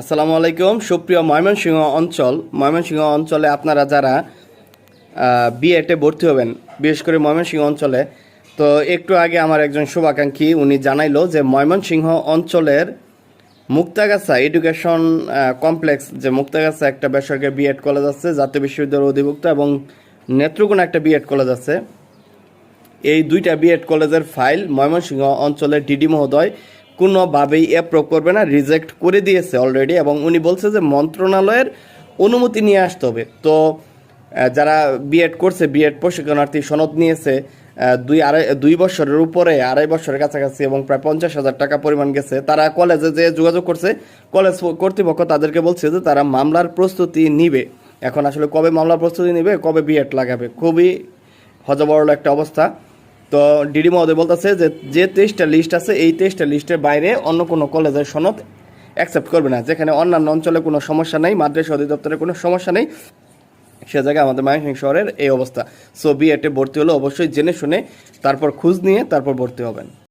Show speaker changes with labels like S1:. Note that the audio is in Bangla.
S1: আসসালামু আলাইকুম। সুপ্রিয় ময়মনসিংহ অঞ্চল, ময়মনসিংহ অঞ্চলে আপনারা যারা বিএডে ভর্তি হবেন, বিশেষ করে ময়মনসিংহ অঞ্চলে, তো একটু আগে আমার একজন শুভাকাঙ্ক্ষী, উনি জানাইলো যে ময়মনসিংহ অঞ্চলের মুক্তাগাছা এডুকেশন কমপ্লেক্স, যে মুক্তাগাছা একটা বেসরকারি বিএড কলেজ আছে, জাতীয় বিশ্ববিদ্যালয়ের অধিভুক্ত এবং নেত্রকোনা একটা বিএড কলেজ আছে। এই দুইটা বিএড কলেজের ফাইল ময়মনসিংহ অঞ্চলের ডিডি মহোদয় কোনোভাবেই অ্যাপ্রুভ করবে না রিজেক্ট করে দিয়েছে অলরেডি এবং উনি বলছে যে মন্ত্রণালয়ের অনুমতি নিয়ে আসতে হবে। তো যারা বিএড করছে বিএড প্রশিক্ষণার্থী সনদ নিয়েছে দুই আড়াই, দুই বছরের উপরে, আড়াই বছরের কাছাকাছি এবং প্রায় পঞ্চাশ হাজার টাকা পরিমাণ গেছে। তারা কলেজে যে যোগাযোগ করছে কলেজ কর্তৃপক্ষ তাদেরকে বলছে যে তারা মামলার প্রস্তুতি নিবে। এখন আসলে কবে মামলার প্রস্তুতি নিবে, কবে বিএড লাগাবে? খুবই হজবরল একটা অবস্থা। তো ডিডি মহোদয় বলতেছে যে যে তেইশটা লিস্ট আছে, এই তেইশটা লিস্টের বাইরে অন্য কোনো কলেজের সনদ অ্যাকসেপ্ট করবে না, যেখানে অন্যান্য অঞ্চলে কোনো সমস্যা নেই, মাদ্রাসা অধিদপ্তরের কোনো সমস্যা নেই। সে জায়গায় আমাদের ময়মনসিংহ শহরের এই অবস্থা। সো বিএটে ভর্তি হলে অবশ্যই জেনে শুনে তারপর খোঁজ নিয়ে তারপর ভর্তি হবেন।